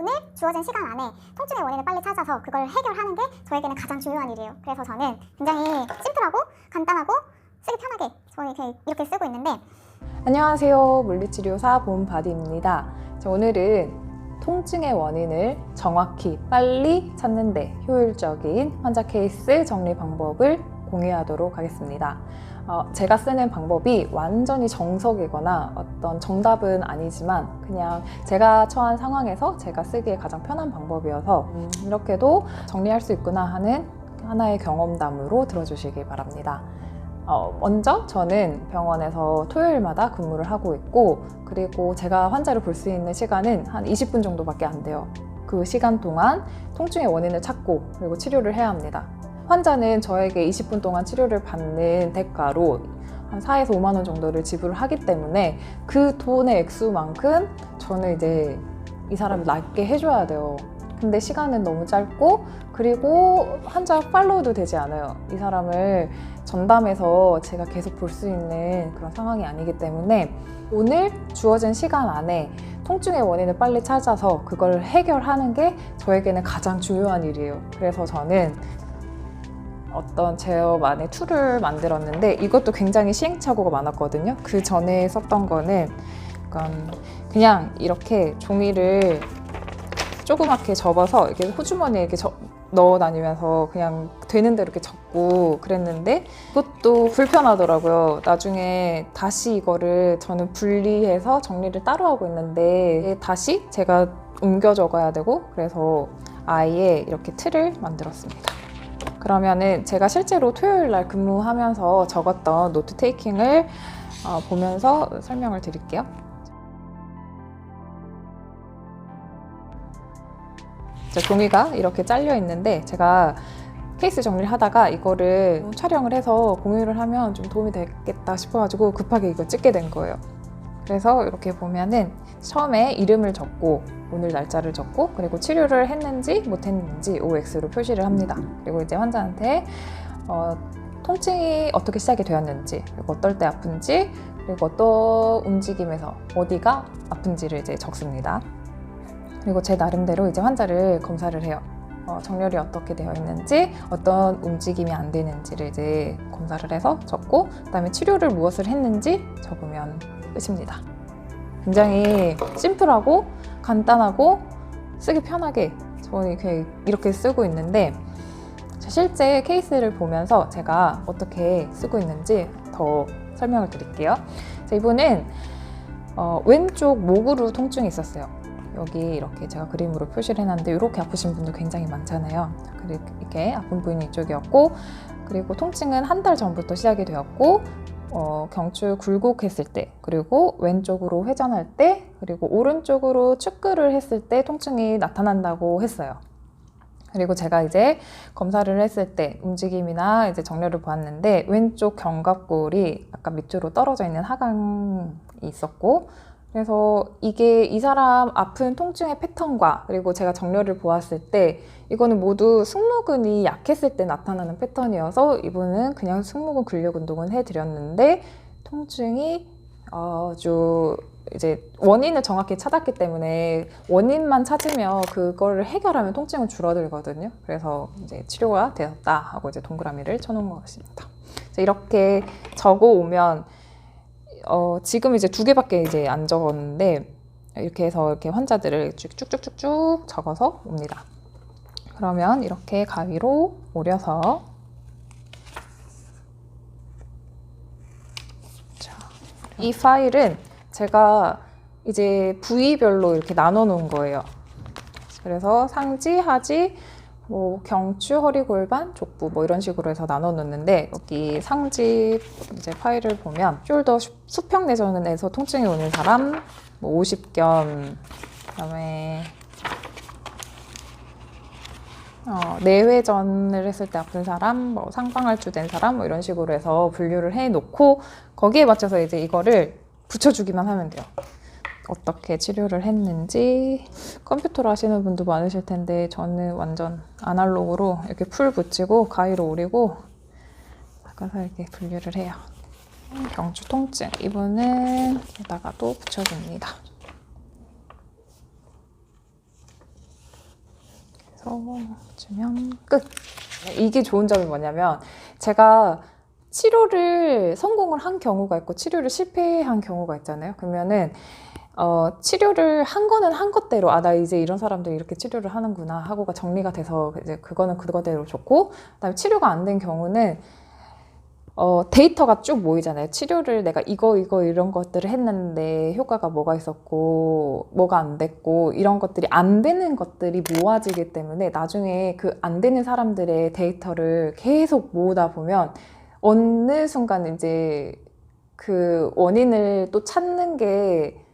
오늘 주어진 시간 안에 통증의 원인을 빨리 찾아서 그걸 해결하는 게 저에게는 가장 중요한 일이에요. 그래서 저는 굉장히 심플하고 간단하고 쓰기 편하게 저는 이렇게, 쓰고 있는데 안녕하세요. 물리치료사 봄바디입니다. 자, 오늘은 통증의 원인을 정확히 빨리 찾는데 효율적인 환자 케이스 정리 방법을 공유하도록 하겠습니다. 어, 제가 쓰는 방법이 완전히 정석이거나 어떤 정답은 아니지만 그냥 제가 처한 상황에서 제가 쓰기에 가장 편한 방법이어서 음, 이렇게도 정리할 수 있구나 하는 하나의 경험담으로 들어주시기 바랍니다. 어, 먼저 저는 병원에서 토요일마다 근무를 하고 있고 그리고 제가 환자를 볼 수 있는 시간은 한 20분 정도밖에 안 돼요. 그 시간 동안 통증의 원인을 찾고 그리고 치료를 해야 합니다. 환자는 저에게 20분 동안 치료를 받는 대가로 한 4에서 5만 원 정도를 지불을 하기 때문에 그 돈의 액수만큼 저는 이제 이 사람을 낫게 해줘야 돼요. 근데 시간은 너무 짧고 그리고 환자 팔로우도 되지 않아요. 이 사람을 전담해서 제가 계속 볼 수 있는 그런 상황이 아니기 때문에 오늘 주어진 시간 안에 통증의 원인을 빨리 찾아서 그걸 해결하는 게 저에게는 가장 중요한 일이에요. 그래서 저는 어떤 제어만의 툴을 만들었는데 이것도 굉장히 시행착오가 많았거든요. 그 전에 썼던 거는 그냥 이렇게 종이를 조그맣게 접어서 이렇게 호주머니에 이렇게 저- 넣어 다니면서 그냥 되는 대로 이렇게 적고 그랬는데 그것도 불편하더라고요. 나중에 다시 이거를 저는 분리해서 정리를 따로 하고 있는데 다시 제가 옮겨 적어야 되고 그래서 아예 이렇게 틀을 만들었습니다. 그러면은 제가 실제로 토요일 날 근무하면서 적었던 노트 테이킹을 어, 보면서 설명을 드릴게요. 자, 종이가 이렇게 잘려 있는데 제가 케이스 정리를 하다가 이거를 촬영을 해서 공유를 하면 좀 도움이 되겠다 싶어가지고 급하게 이거 찍게 된 거예요. 그래서 이렇게 보면은 처음에 이름을 적고 오늘 날짜를 적고 그리고 치료를 했는지 못했는지 OX로 표시를 합니다. 그리고 이제 환자한테 어, 통증이 어떻게 시작이 되었는지 그리고 어떨 때 아픈지 그리고 어떤 움직임에서 어디가 아픈지를 이제 적습니다. 그리고 제 나름대로 이제 환자를 검사를 해요. 어, 정렬이 어떻게 되어 있는지, 어떤 움직임이 안 되는지를 이제 검사를 해서 적고, 그다음에 치료를 무엇을 했는지 적으면 끝입니다. 굉장히 심플하고 간단하고 쓰기 편하게 저는 이렇게, 이렇게 쓰고 있는데 실제 케이스를 보면서 제가 어떻게 쓰고 있는지 더 설명을 드릴게요. 자, 이분은 어, 왼쪽 목으로 통증이 있었어요. 여기 이렇게 제가 그림으로 표시를 해놨는데 이렇게 아프신 분들 굉장히 많잖아요. 이렇게 아픈 부위는 이쪽이었고 그리고 통증은 한 달 전부터 시작이 되었고 어, 경추 굴곡했을 때 그리고 왼쪽으로 회전할 때 그리고 오른쪽으로 축구를 했을 때 통증이 나타난다고 했어요. 그리고 제가 이제 검사를 했을 때 움직임이나 이제 정렬을 보았는데 왼쪽 견갑골이 약간 밑으로 떨어져 있는 하강이 있었고 그래서 이게 이 사람 아픈 통증의 패턴과 그리고 제가 정렬을 보았을 때 이거는 모두 승모근이 약했을 때 나타나는 패턴이어서 이분은 그냥 승모근 근력 운동은 해드렸는데 통증이 아주 이제 원인을 정확히 찾았기 때문에 원인만 찾으면 그거를 해결하면 통증은 줄어들거든요. 그래서 이제 치료가 되었다 하고 이제 동그라미를 쳐놓은 것 같습니다. 자, 이렇게 적어 오면 어, 지금 이제 두 개밖에 이제 안 적었는데 이렇게 해서 이렇게 환자들을 쭉쭉쭉쭉 적어서 옵니다. 그러면 이렇게 가위로 오려서 자, 이 파일은 제가 이제 부위별로 이렇게 나눠 놓은 거예요. 그래서 상지, 하지, 뭐 경추, 허리, 골반, 족부 뭐 이런 식으로 해서 나눠 놓는데 여기 상지 이제 파일을 보면 숄더 수- 수평 내전에서 통증이 오는 사람 뭐 50견 그다음에 어, 내회전을 했을 때 아픈 사람, 뭐 상방할주 된 사람 뭐 이런 식으로 해서 분류를 해 놓고 거기에 맞춰서 이제 이거를 붙여주기만 하면 돼요. 어떻게 치료를 했는지 컴퓨터로 하시는 분도 많으실 텐데 저는 완전 아날로그로 이렇게 풀 붙이고 가위로 오리고 닦아서 이렇게 분류를 해요. 경추 통증 이분은 여기다가 또 붙여줍니다. 풀어주면 끝. 이게 좋은 점이 뭐냐면 제가 치료를 성공을 한 경우가 있고 치료를 실패한 경우가 있잖아요. 그러면은 어, 치료를 한 거는 한 것대로 아 나 이제 이런 사람들 이렇게 치료를 하는구나 하고가 정리가 돼서 이제 그거는 그거대로 좋고 그다음에 치료가 안 된 경우는 어, 데이터가 쭉 모이잖아요. 치료를 내가 이거, 이거, 이런 것들을 했는데 효과가 뭐가 있었고, 뭐가 안 됐고, 이런 것들이 안 되는 것들이 모아지기 때문에 나중에 그 안 되는 사람들의 데이터를 계속 모으다 보면 어느 순간 이제 그 원인을 또 찾는 게확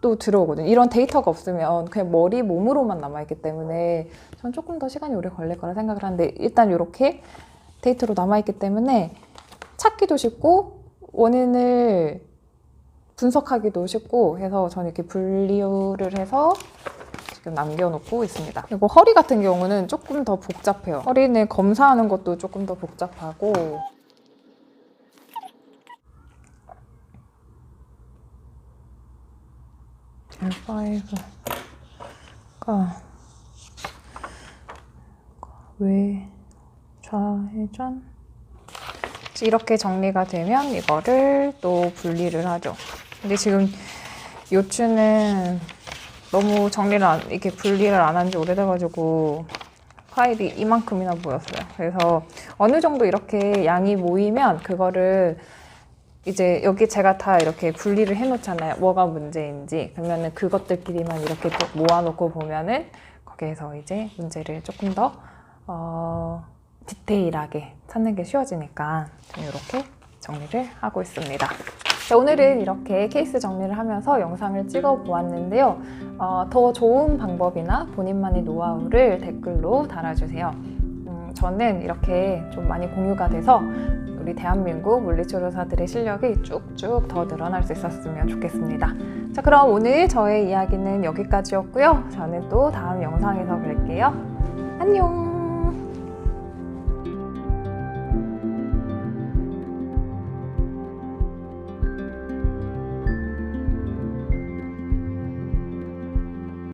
또 들어오거든요. 이런 데이터가 없으면 그냥 머리, 몸으로만 남아있기 때문에 전 조금 더 시간이 오래 걸릴 거라 생각을 하는데 일단 이렇게 데이터로 남아있기 때문에 찾기도 쉽고 원인을 분석하기도 쉽고 해서 저는 이렇게 분류를 해서 지금 남겨놓고 있습니다. 그리고 허리 같은 경우는 조금 더 복잡해요. 허리는 검사하는 것도 조금 더 복잡하고 L5가 왜 좌회전 이렇게 정리가 되면 이거를 또 분리를 하죠. 근데 지금 요추는 너무 정리를 안, 이렇게 분리를 안 한 지 오래돼가지고 파일이 이만큼이나 보였어요. 그래서 어느 정도 이렇게 양이 모이면 그거를 이제 여기 제가 다 이렇게 분리를 해놓잖아요. 뭐가 문제인지. 그러면은 그것들끼리만 이렇게 또 모아놓고 보면은 거기에서 이제 문제를 조금 더 어, 디테일하게 찾는 게 쉬워지니까 이렇게 정리를 하고 있습니다. 자, 오늘은 이렇게 케이스 정리를 하면서 영상을 찍어 보았는데요. 어, 더 좋은 방법이나 본인만의 노하우를 댓글로 달아주세요. 음, 저는 이렇게 좀 많이 공유가 돼서 우리 대한민국 물리치료사들의 실력이 쭉쭉 더 늘어날 수 있었으면 좋겠습니다. 자, 그럼 오늘 저의 이야기는 여기까지였고요. 저는 또 다음 영상에서 뵐게요. 안녕!